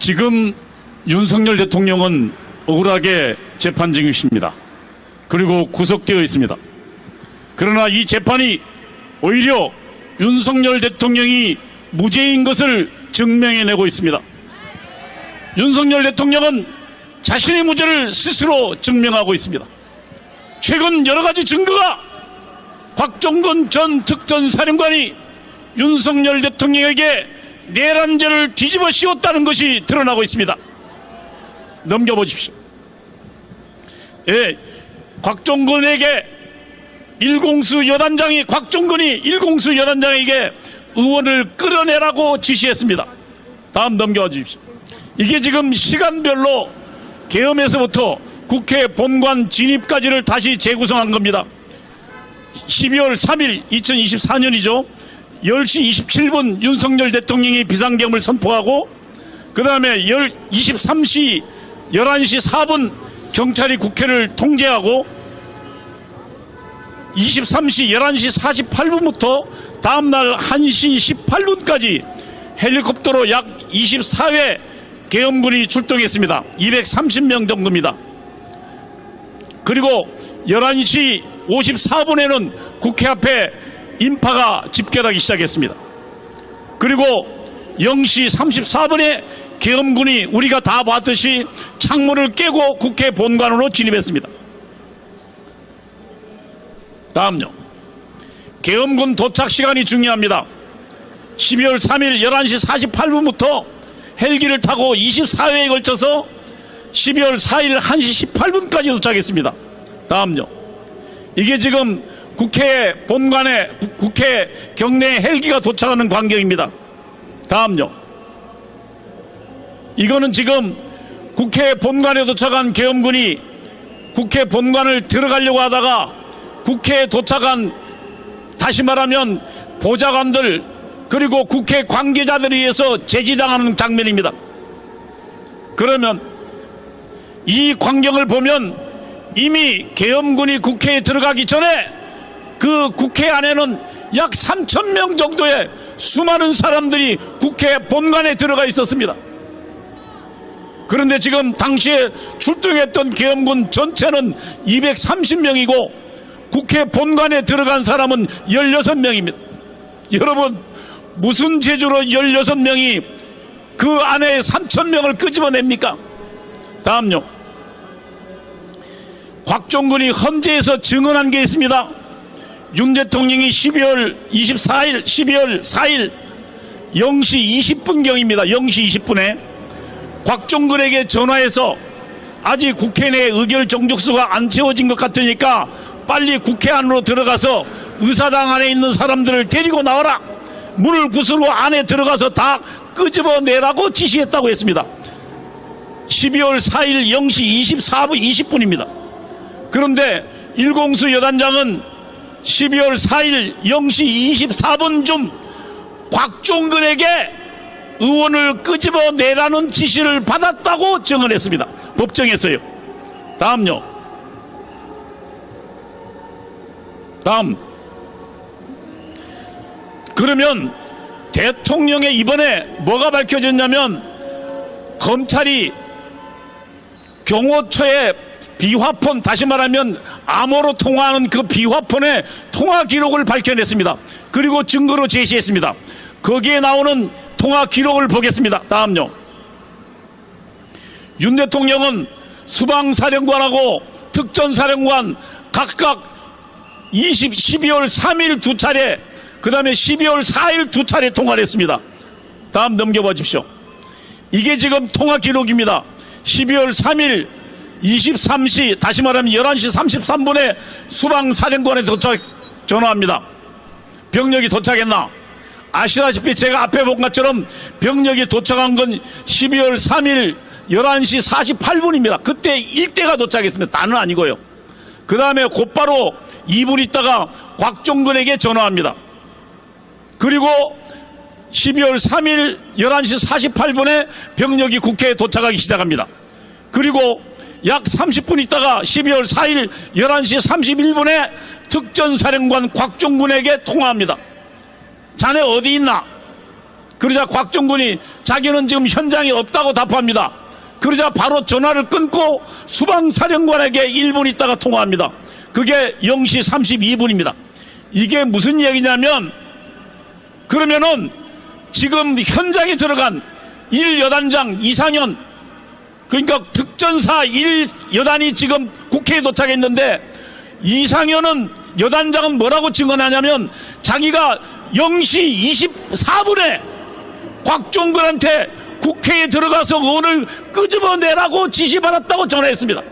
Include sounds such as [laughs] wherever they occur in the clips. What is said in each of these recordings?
지금 윤석열 대통령은 억울하게 재판 중이십니다. 그리고 구속되어 있습니다. 그러나 이 재판이 오히려 윤석열 대통령이 무죄인 것을 증명해내고 있습니다. 윤석열 대통령은 자신의 무죄를 스스로 증명하고 있습니다. 최근 여러 가지 증거가 곽종건 전 특전사령관이 윤석열 대통령에게 내란죄를 뒤집어 씌웠다는 것이 드러나고 있습니다. 넘겨보십시오. 예, 곽종근에게 일공수 여단장이 곽종근이 일공수 여단장에게 의원을 끌어내라고 지시했습니다. 다음 넘겨와 주십시오. 이게 지금 시간별로 계엄에서부터 국회 본관 진입까지를 다시 재구성한 겁니다. 12월 3일 2024년이죠. 10시 27분 윤석열 대통령이 비상계엄을 선포하고 그 다음에 23시 11시 4분 경찰이 국회를 통제하고 23시 11시 48분부터 다음날 1시 18분까지 헬리콥터로 약 24회 계엄군이 출동했습니다. 230명 정도입니다. 그리고 11시 54분에는 국회 앞에 인파가 집결하기 시작했습니다. 그리고 0시 34분에 계엄군이 우리가 다 봤듯이 창문을 깨고 국회 본관으로 진입했습니다. 다음요. 계엄군 도착 시간이 중요합니다. 12월 3일 11시 48분부터 헬기를 타고 24회에 걸쳐서 12월 4일 1시 18분까지 도착했습니다. 다음요. 이게 지금 국회 본관에 국- 국회 경내 헬기가 도착하는 광경입니다. 다음요. 이거는 지금 국회 본관에 도착한 계엄군이 국회 본관을 들어가려고 하다가 국회에 도착한 다시 말하면 보좌관들 그리고 국회 관계자들에 의해서 제지당하는 장면입니다. 그러면 이 광경을 보면 이미 계엄군이 국회에 들어가기 전에 그 국회 안에는 약 3천 명 정도의 수많은 사람들이 국회 본관에 들어가 있었습니다. 그런데 지금 당시에 출동했던 계엄군 전체는 230명이고 국회 본관에 들어간 사람은 16명입니다. 여러분 무슨 재주로 16명이 그 안에 3천 명을 끄집어냅니까? 다음요. 곽종근이 헌재에서 증언한 게 있습니다. 윤 대통령이 12월 24일, 12월 4일 0시 20분경입니다. 0시 20분에 곽종근에게 전화해서 아직 국회 내 의결 정족수가 안 채워진 것 같으니까 빨리 국회 안으로 들어가서 의사당 안에 있는 사람들을 데리고 나와라. 문을 구슬고 안에 들어가서 다 끄집어내라고 지시했다고 했습니다. 12월 4일 0시 24분 20분입니다. 그런데 일공수 여단장은 12월 4일 0시 24분쯤 곽종근에게 의원을 끄집어 내라는 지시를 받았다고 증언했습니다. 법정에서요. 다음요. 다음. 그러면 대통령의 이번에 뭐가 밝혀졌냐면 검찰이 경호처의 비화폰 다시 말하면 암호로 통화하는 그 비화폰의 통화 기록을 밝혀냈습니다. 그리고 증거로 제시했습니다. 거기에 나오는 통화 기록을 보겠습니다. 다음요. 윤 대통령은 수방사령관하고 특전사령관 각각 20, 12월 3일 두 차례, 그 다음에 12월 4일 두 차례 통화를 했습니다. 다음 넘겨봐 주십시오. 이게 지금 통화 기록입니다. 12월 3일 23시, 다시 말하면 11시 33분에 수방사령관에 도착, 전화합니다. 병력이 도착했나? 아시다시피 제가 앞에 본 것처럼 병력이 도착한 건 12월 3일 11시 48분입니다. 그때 일대가 도착했습니다. 다는 아니고요. 그 다음에 곧바로 2분 있다가 곽종근에게 전화합니다. 그리고 12월 3일 11시 48분에 병력이 국회에 도착하기 시작합니다. 그리고 약 30분 있다가 12월 4일 11시 31분에 특전사령관 곽종근에게 통화합니다. 자네 어디 있나? 그러자 곽정군이 자기는 지금 현장에 없다고 답합니다. 그러자 바로 전화를 끊고 수방사령관에게 1분 있다가 통화합니다. 그게 0시 32분입니다. 이게 무슨 얘기냐면 그러면은 지금 현장에 들어간 1여단장 이상현 그러니까 특전사 1여단이 지금 국회에 도착했는데 이상현은 여단장은 뭐라고 증언하냐면 자기가 0시 24분에 곽종근한테 국회에 들어가서 의원을 끄집어내라고 지시받았다고 전화했습니다.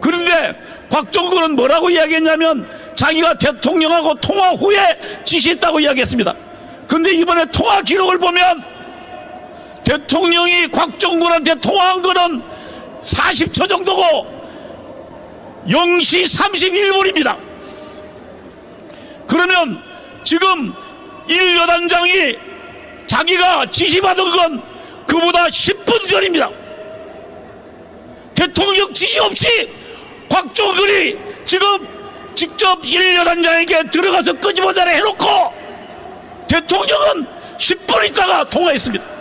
그런데 곽종근은 뭐라고 이야기했냐면 자기가 대통령하고 통화 후에 지시했다고 이야기했습니다. 근데 이번에 통화 기록을 보면 대통령이 곽종근한테 통화한 거는 40초 정도고 0시 31분입니다. 그러면 지금 1여단장이 자기가 지시받은 건 그보다 10분 전입니다. 대통령 지시 없이 곽종근이 지금 직접 1여단장에게 들어가서 끄집어내라 해놓고 대통령은 10분 있다가 통화했습니다.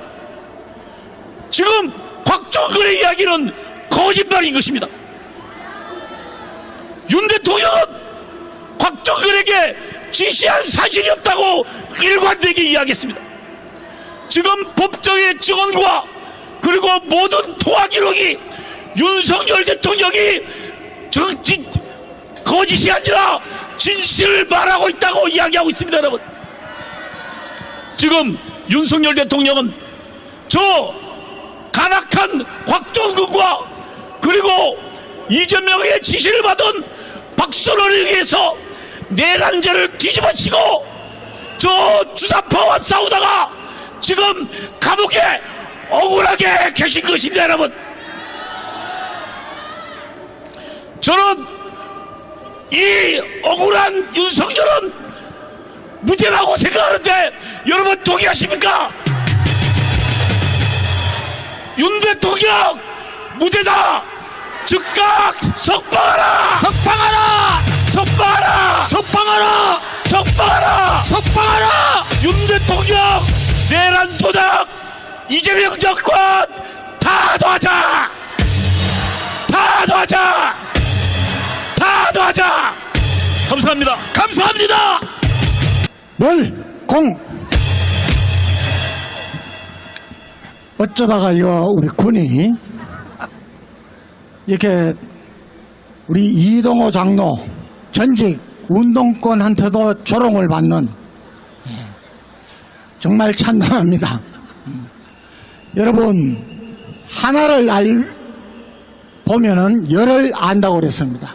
지금 곽종근의 이야기는 거짓말인 것입니다. 윤 대통령은 곽종근에게 지시한 사실이 없다고 일관되게 이야기했습니다. 지금 법정의 증언과 그리고 모든 통화 기록이 윤석열 대통령이 정치 거짓이 아니라 진실을 말하고 있다고 이야기하고 있습니다, 여러분. 지금 윤석열 대통령은 저 간악한 곽종근과 그리고 이재명의 지시를 받은 박선원에 의해서 내란죄를 뒤집어치고 저 주사파와 싸우다가 지금 감옥에 억울하게 계신 것입니다 여러분 저는 이 억울한 윤석열은 무죄라고 생각하는데 여러분 동의하십니까? 윤 대통령 무죄다! 즉각 석방하라! 석방하라! 석방하라! 석방하라! 석방하라! 석방하라! 윤 대통령 내란 조작 이재명 정권 다 놔자 다 놔자 다 놔자 감사합니다. 감사합니다! 멸공 어쩌다가 이거 우리 군이 이렇게 우리 이동호 장로 전직 운동권한테도 조롱을 받는 예, 정말 찬담합니다. 음. 여러분 하나를 알 보면은 열을 안다고 그랬습니다.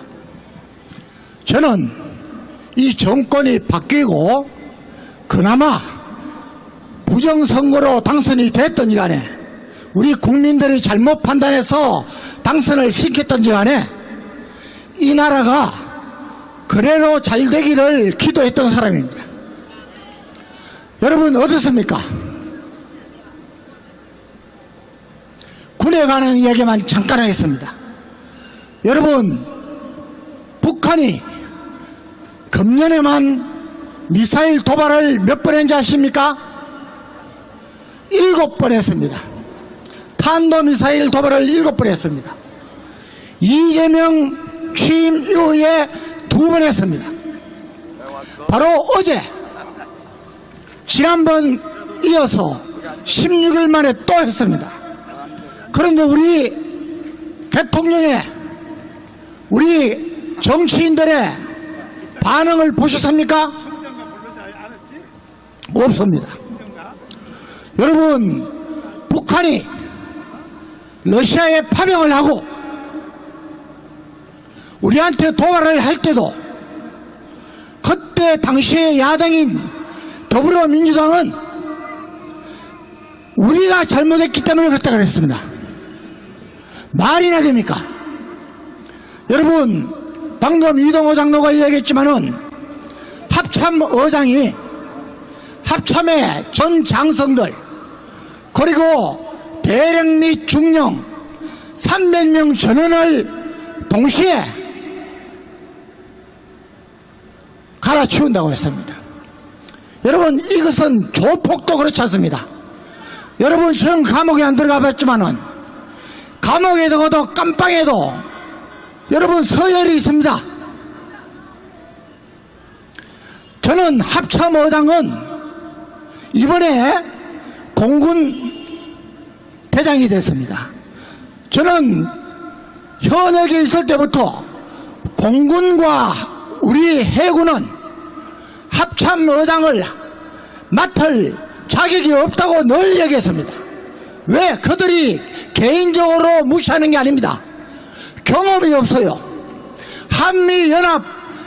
저는 이 정권이 바뀌고 그나마 부정선거로 당선이 됐던지 간에 우리 국민들이 잘못 판단해서 당선을 시켰던지 간에 이 나라가 그래로 잘 되기를 기도했던 사람입니다. 여러분 어떻습니까? 군에 관한 이야기만 잠깐 하겠습니다. 여러분 북한이 금년에만 미사일 도발을 몇 번 했는지 아십니까? 일곱 번 했습니다. 탄도미사일 도발을 일곱 번 했습니다. 이재명 취임 이후에 두 번 했습니다. 바로 어제 지난번 이어서 16일 만에 또 했습니다. 그런데 우리 대통령의 우리 정치인들의 반응을 보셨습니까? 없습니다. 여러분, 북한이 러시아에 파병을 하고 우리한테 도발을 할 때도 그때 당시의 야당인 더불어민주당은 우리가 잘못했기 때문에 그랬다 그랬습니다. 말이나 됩니까? 여러분, 방금 이동호 장로가 이야기했지만은 합참 의장이 합참의 전 장성들 그리고 대령 및 중령 300명 전원을 동시에 갈아치운다고 했습니다. 여러분 이것은 조폭도 그렇지 않습니다. 여러분 저는 감옥에 안 들어가 봤지만은 감옥에 들어가도 깜빵에도 여러분 서열이 있습니다. 저는 합참의장은 이번에 공군 대장이 됐습니다. 저는 현역에 있을 때부터 공군과 우리 해군은 합참 의장을 맡을 자격이 없다고 늘 얘기했습니다. 왜? 그들이 개인적으로 무시하는 게 아닙니다. 경험이 없어요. 한미연합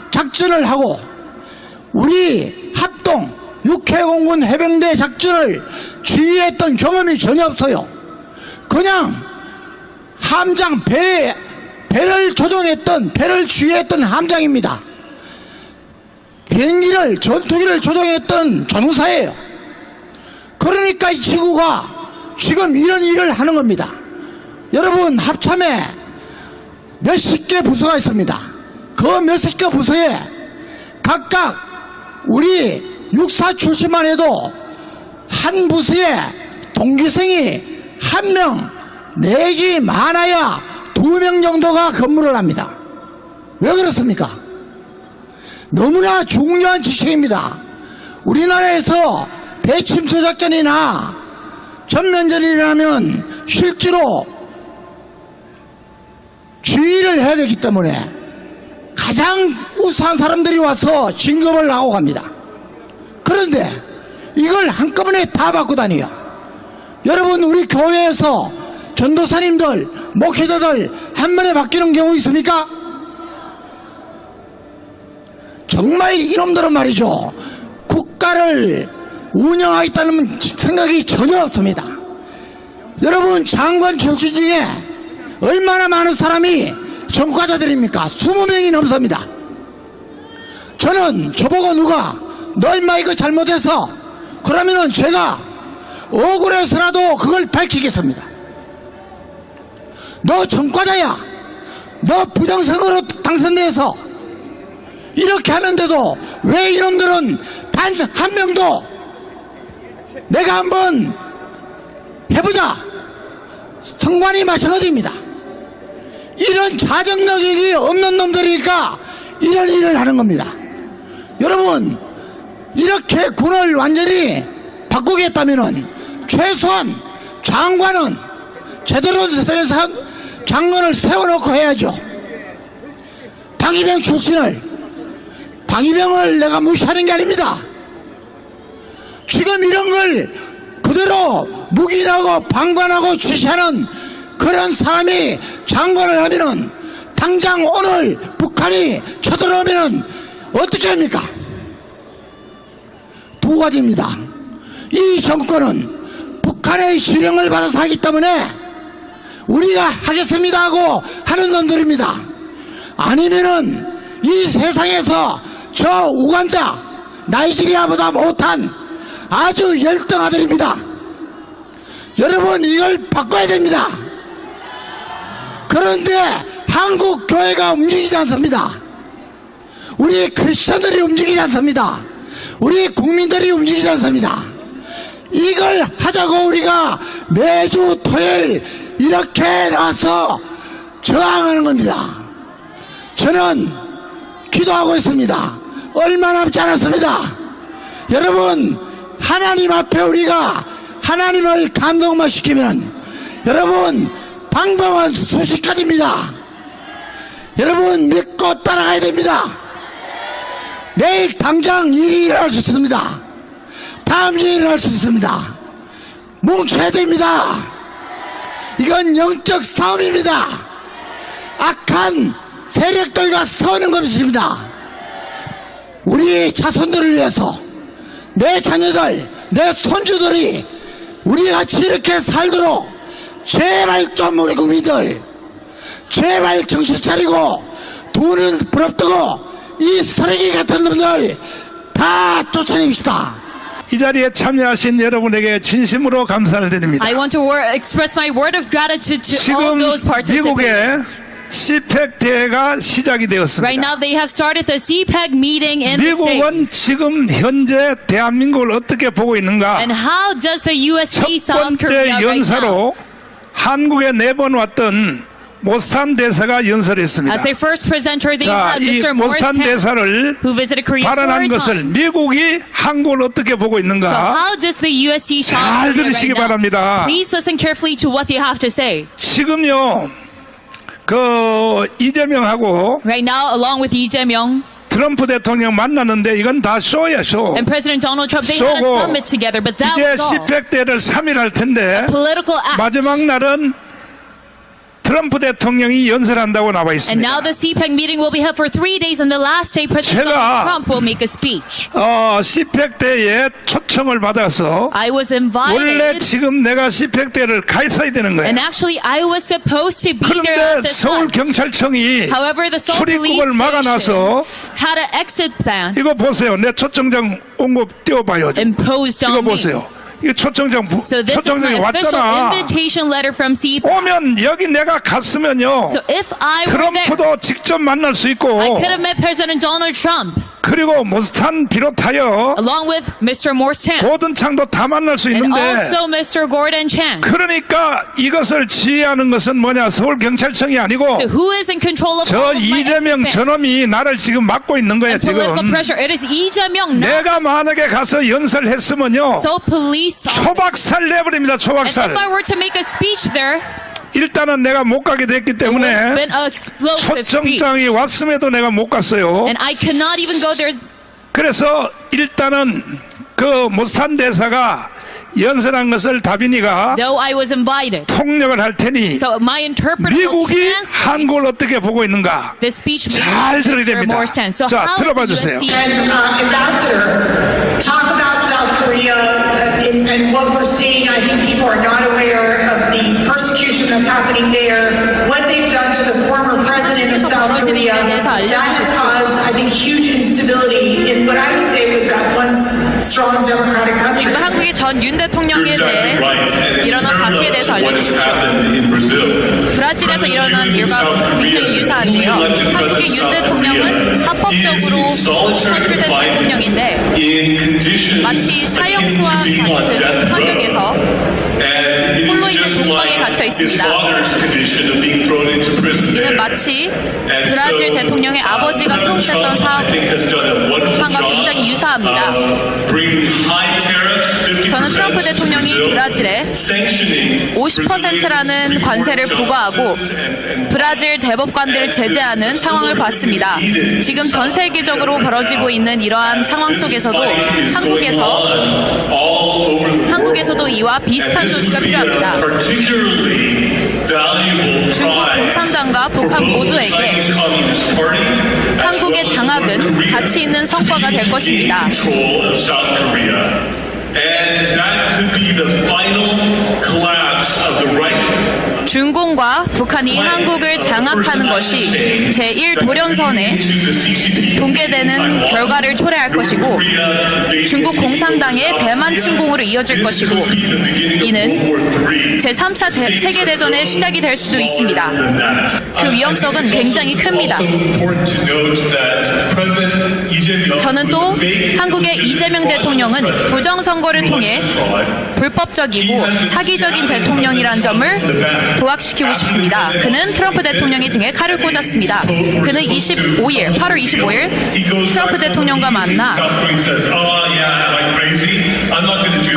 작전을 하고 우리 합동 육해공군 해병대 작전을 지휘했던 경험이 전혀 없어요. 그냥 함장 배 배를 조종했던 배를 지휘했던 함장입니다. 비행기를 전투기를 조종했던 전우사예요. 그러니까 이 지구가 지금 이런 일을 하는 겁니다. 여러분 합참에 몇십 개 부서가 있습니다. 그 몇십 개 부서에 각각 우리 육사 출신만 해도 한 부서에 동기생이 한 명 내지 많아야 두 명 정도가 근무를 합니다. 왜 그렇습니까? 너무나 중요한 지식입니다. 우리나라에서 대침투 작전이나 전면전이라면 실제로 지휘를 해야 되기 때문에 가장 우수한 사람들이 와서 진급을 하고 갑니다. 그런데 이걸 한꺼번에 다 받고 다녀요. 여러분 우리 교회에서 전도사님들, 목회자들 한 번에 바뀌는 경우 있습니까? 정말 이놈들은 말이죠. 국가를 운영하겠다는 생각이 전혀 없습니다. 여러분 장관 출신 중에 얼마나 많은 사람이 전과자들입니까? 20명이 넘습니다. 저는 저보고 누가 너 임마 이거 잘못해서 그러면은 제가 억울해서라도 그걸 밝히겠습니다. 너 전과자야. 너 부정선거로 당선돼서 이렇게 하는데도 왜 이놈들은 단 한 명도 내가 한번 해보자. 성관이 마찬가지입니다. 이런 자정력이 없는 놈들이니까 이런 일을 하는 겁니다. 여러분, 이렇게 군을 완전히 바꾸겠다면은 최소한 장관은 제대로 된 사- 장관을 세워놓고 해야죠. 방위병 출신을 방위병을 내가 무시하는 게 아닙니다. 지금 이런 걸 그대로 묵인하고 방관하고 주시하는 그런 사람이 장관을 하면은 당장 오늘 북한이 쳐들어오면은 어떻게 합니까? 두 가지입니다. 이 정권은 북한의 지령을 받아서 하기 때문에 우리가 하겠습니다 하고 하는 놈들입니다. 아니면은 이 세상에서 저 우간다, 나이지리아보다 못한 아주 열등 아들입니다. 여러분 이걸 바꿔야 됩니다. 그런데 한국 교회가 움직이지 않습니다. 우리 크리스천들이 움직이지 않습니다. 우리 국민들이 움직이지 않습니다. 이걸 하자고 우리가 매주 토요일 이렇게 나와서 저항하는 겁니다. 저는 기도하고 있습니다. 얼마 남지 않았습니다. 여러분, 하나님 앞에 우리가 하나님을 감동만 시키면 여러분, 방법은 수십 가지입니다. 여러분, 믿고 따라가야 됩니다. 내일 당장 일이 일어날 수 있습니다. 일이 일어날 수 있습니다. 뭉쳐야 됩니다. 이건 영적 싸움입니다. 악한 세력들과 싸우는 것입니다. 우리 자손들을 위해서 내 자녀들, 내 손주들이 우리 같이 이렇게 살도록 제발 좀 우리 국민들 제발 정신 차리고 두눈 부릅뜨고 이 쓰레기 같은 놈들 다 쫓아냅시다. 이 자리에 참여하신 여러분에게 진심으로 감사를 드립니다. I want to express my word of gratitude to all 지금 those participating. 미국에 시펙 대회가 시작이 Right 되었습니다. now, they have started the CPEC meeting in the state. 미국은 지금 현재 대한민국을 어떻게 보고 있는가? And how does the US 첫 see South Korea 번째 right now? 연사로 한국에 내번 왔던 모스탄 대사가 연설했습니다. As their first presenter, they 자, had 이 Mr. Morris 모스탄 Tan, 대사를 who visited Korea four 발언한 것을 times. 미국이 한국을 어떻게 보고 So 있는가? how does the US see South 잘 Korea 들으시기 right now? 바랍니다. Please listen carefully to what they have to say. 지금요, 그 이재명하고 Right now, along with Lee Jae-myung 트럼프 대통령 만났는데 이건 다 쇼야 쇼. and President Donald Trump, they had a 쇼고 summit together, but that 이제 was all. 시펙 대를 3일 할 텐데 Political act. 마지막 날은 트럼프 대통령이 연설한다고 나와 And 있습니다. now the CPEC meeting will be held for three days, and the last day, President 제가- Donald Trump will make a speech. 어, 시펙대에 초청을 받아서 I was 원래 invited, 지금 내가 시펙대를 가 있어야 되는 거예요. and actually, I was supposed to be there 그런데 at this 서울 time. 경찰청이 However, the Seoul 출입국을 police 막아놔서 station had an exit ban 이거 보세요. 내 초청장 온 거 띄워봐요. imposed 이거 on me. 보세요. 이거 초청장 부, So this is my 초청장이 official 왔잖아. invitation letter from CPEC. 오면 여기 내가 갔으면요. So if I were there, 트럼프도 직접 만날 수 있고 I could have met President Donald Trump 그리고 모스탄 비롯하여 along with Mr. Tan 고든 창도 다 만날 수 and 있는데 also Mr. Gordon Chang. 그러니까 이것을 지휘하는 것은 뭐냐 서울 경찰청이 아니고 So who is in control of 저 all of my 이재명 exit bans 저놈이 나를 지금 막고 있는 거야 and 지금 political pressure? It is Lee Jae-myung, not 내가 만약에 가서 연설 했으면요 so police. 초박살 내버립니다 And 초박살 if I were to make a speech there, 일단은 내가 못 가게 됐기 때문에. 초청장이 왔음에도 내가 못 갔어요 And I could not even go there. 그래서 일단은 그 모스탄 대사가 연설한 것을 다빈이가 though I was invited. 통역을 할 테니 So my interpreter will 미국이 한국을 어떻게 보고 있는가 the speech made 잘 들어야. 됩니다. So 자, 들어봐 주세요. South Korea uh, and what we're seeing, I think people are not aware of the persecution that's happening there, what they've done to the former president of South Korea. That has caused, I think, huge instability in what I would say was that once strong democratic country. 전윤 대통령에 대해 일어난 박해에 대해서 알려주십시오. 브라질에서 일어난 일과 굉장히 유사한데요. 한국의 윤 대통령은 합법적으로 선출된 대통령인데 마치 사형수와 같은 환경에서 홀로 있는 독방에 갇혀 있습니다. 이는 마치 브라질 대통령의 아버지가 투옥됐던 상황과 굉장히 유사합니다. 저는 트럼프 대통령이 브라질에 50%라는 관세를 부과하고 브라질 대법관들을 제재하는 상황을 봤습니다. 지금 전 세계적으로 벌어지고 있는 이러한 상황 속에서도 한국에서 한국에서도 이와 비슷한 조치가 필요합니다. 중국 공산당과 북한 모두에게 한국의 장악은 가치 있는 성과가 될 것입니다. 중공과 북한이 한국을 장악하는 것이 제1도련선에 붕괴되는 결과를 초래할 것이고 중국 공산당의 대만 침공으로 이어질 것이고 이는 제3차 세계대전의 시작이 될 수도 있습니다. 그 위험성은 굉장히 큽니다. 저는 또 한국의 이재명 대통령은 부정선거를 통해 불법적이고 사기적인 대통령이란 점을 부각시키고 싶습니다. 그는 트럼프 대통령 의 등에 칼을 꽂았습니다. 그는 25일, 8월 25일 트럼프 대통령과 만나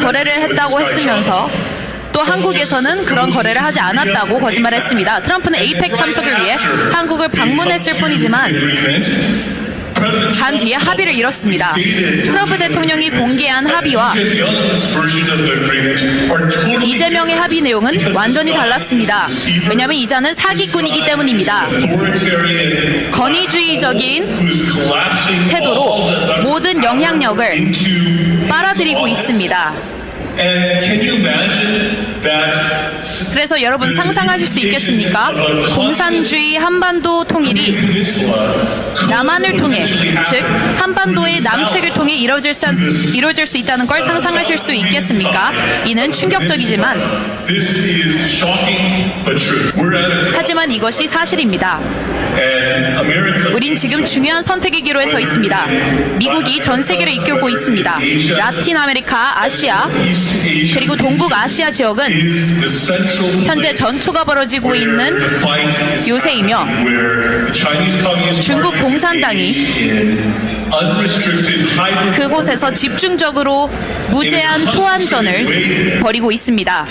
거래를 했다고 했으면서 또 한국에서는 그런 거래를 하지 않았다고 거짓말했습니다. 트럼프는 에이펙 참석을 위해 한국을 방문했을 뿐이지만 간 뒤에 합의를 이뤘습니다. 트럼프 대통령이 공개한 합의와 이재명의 합의 내용은 완전히 달랐습니다. 왜냐하면 이자는 사기꾼이기 때문입니다. 건의주의적인 태도로 모든 영향력을 빨아들이고 있습니다. 그래서 여러분 상상하실 수 있겠습니까? 공산주의 한반도 통일이 남한을 통해, 즉 한반도의 남측을 통해 이루어질 수, 이루어질 수 있다는 걸 상상하실 수 있겠습니까? 이는 충격적이지만 하지만 이것이 사실입니다. 우린 지금 중요한 선택의 기로에 서 있습니다. 미국이 전 세계를 이끌고 있습니다. 라틴 아메리카, 아시아, 그리고 동북 아시아 지역은 현재 전투가 벌어지고 있는 요새이며 중국 공산당이 그곳에서 집중적으로 무제한 초안전을 벌이고 있습니다.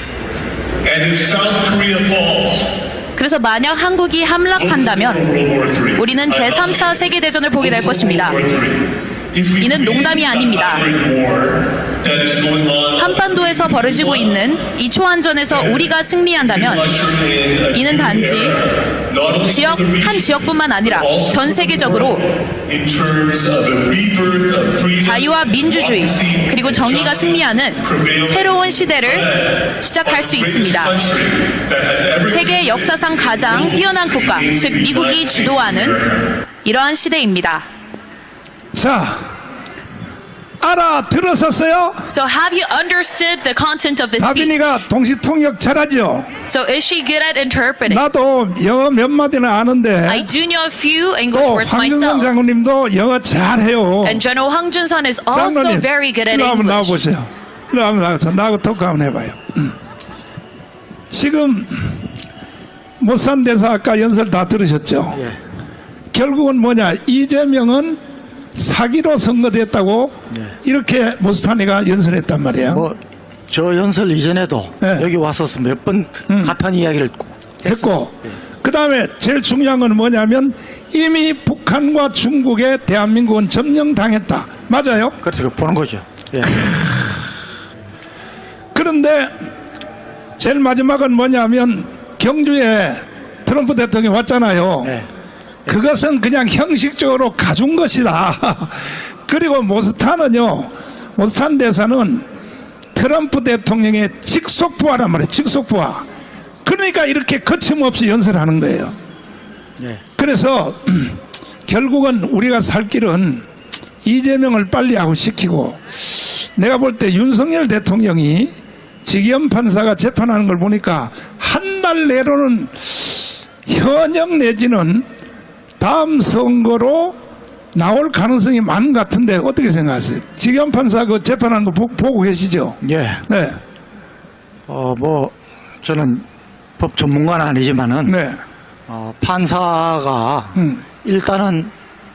그래서 만약 한국이 함락한다면. 우리는 제3차 세계대전을 보게 될 것입니다. 이는 농담이 아닙니다. 한반도에서 벌어지고 있는 이 초안전에서 우리가 승리한다면 이는 단지 지역 한 지역뿐만 아니라 전 세계적으로 자유와 민주주의 그리고 정의가 승리하는 새로운 시대를 시작할 수 있습니다. 세계 역사상 가장 뛰어난 국가, 즉 미국이 주도하는 이러한 시대입니다. 자, 알아들었었어요? So have you understood the content of this speech? 다빈이가 동시통역 잘하죠? So is she good at interpreting? 나도 영어 몇 마디는 아는데 I do know a few English 또 words 황준성 myself. 장군님도 영어 잘해요. And General Hang Jun-sun is also 장관님, very good at 일로 한번 English. 나와보세요. 일로 한번 나와서 나하고 토크 한번 해봐요. 음. 지금 못산 대사 아까 연설 다 들으셨죠? 예. 결국은 뭐냐 이재명은 사기로 선거됐다고 이렇게 모스탄이가 연설했단 말이에요. 뭐저 연설 이전에도 네. 여기 왔어서 몇번 같은 이야기를 했고 그 다음에 제일 중요한 건 뭐냐면 이미 북한과 중국에 대한민국은 점령당했다. 맞아요? 그렇게 보는 거죠. 예. 그런데 제일 마지막은 뭐냐면 경주에 트럼프 대통령이 왔잖아요. 네. 그것은 그냥 형식적으로 가준 것이다. [laughs] 그리고 모스탄은요, 모스탄 대사는 트럼프 대통령의 직속부하란 말이에요. 직속부하. 그러니까 이렇게 거침없이 연설하는 거예요. 예. 그래서 [clears throat] 결국은 우리가 살 길은 이재명을 빨리 아웃시키고 내가 볼 때 윤석열 대통령이 지기현 판사가 재판하는 걸 보니까 한 달 내로는 현역 내지는 다음 선거로 나올 가능성이 많은 것 같은데 어떻게 생각하세요? 지기현 판사 그 재판하는 거 보, 보고 계시죠? 예. 네, 어, 뭐, 저는 법 전문가는 아니지만은, 네, 어, 판사가 음. 일단은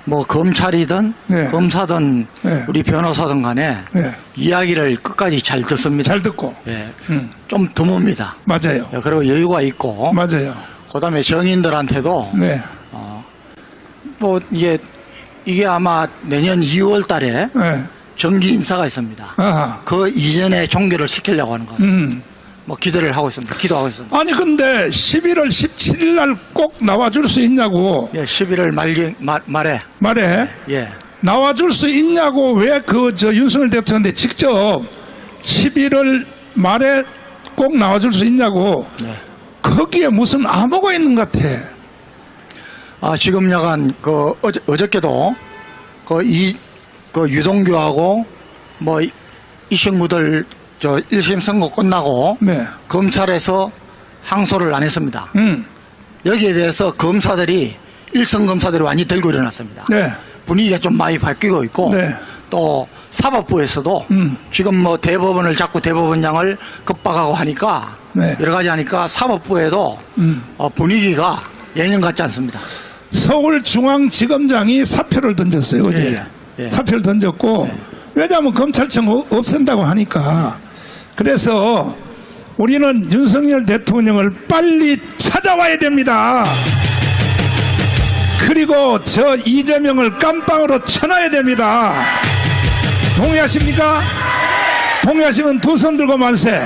뭐 검찰이든 네. 검사든 네. 우리 변호사든 간에 네. 이야기를 끝까지 잘 듣습니다. 잘 듣고 예. 음. 좀 드뭅니다. 맞아요, 예, 그리고 여유가 있고, 맞아요, 그 다음에 정인들한테도 네, 뭐 이게 이게 아마 내년 2월 달에 네, 정기 인사가 있습니다. 아하, 그 이전에 종결을 시키려고 하는 것 같습니다. 음. 뭐 기대를 하고 있습니다. 기도하고 있습니다. 아니 근데 11월 17일 날 꼭 나와줄 수 있냐고 예, 11월 말기 말, 말에 말해 예. 나와줄 수 있냐고 왜 그 저 윤석열 대통령한테 직접 11월 말에 꼭 나와줄 수 있냐고 네. 거기에 무슨 암호가 있는 것 같아 아, 지금 약간 그 어저, 어저께도 그 이 그 유동규하고 뭐 이- 이 친구들 저 1심 선고 끝나고 네. 검찰에서 항소를 안 했습니다. 음, 여기에 대해서 검사들이 일선 검사들이 완전히 들고 일어났습니다. 네. 분위기가 좀 많이 바뀌고 있고 네. 또 사법부에서도 음. 지금 뭐 대법원을 자꾸 대법원장을 급박하고 하니까 네. 여러 가지 하니까 사법부에도 음. 어, 분위기가 예년 같지 않습니다. 서울중앙지검장이 사표를 던졌어요 어제. 예, 예. 사표를 던졌고 왜냐하면 검찰청 어- 없앤다고 하니까. 그래서 우리는 윤석열 대통령을 빨리 찾아와야 됩니다. 그리고 저 이재명을 깜빵으로 쳐놔야 됩니다. 동의하십니까? 동의하시면 두 손 들고 만세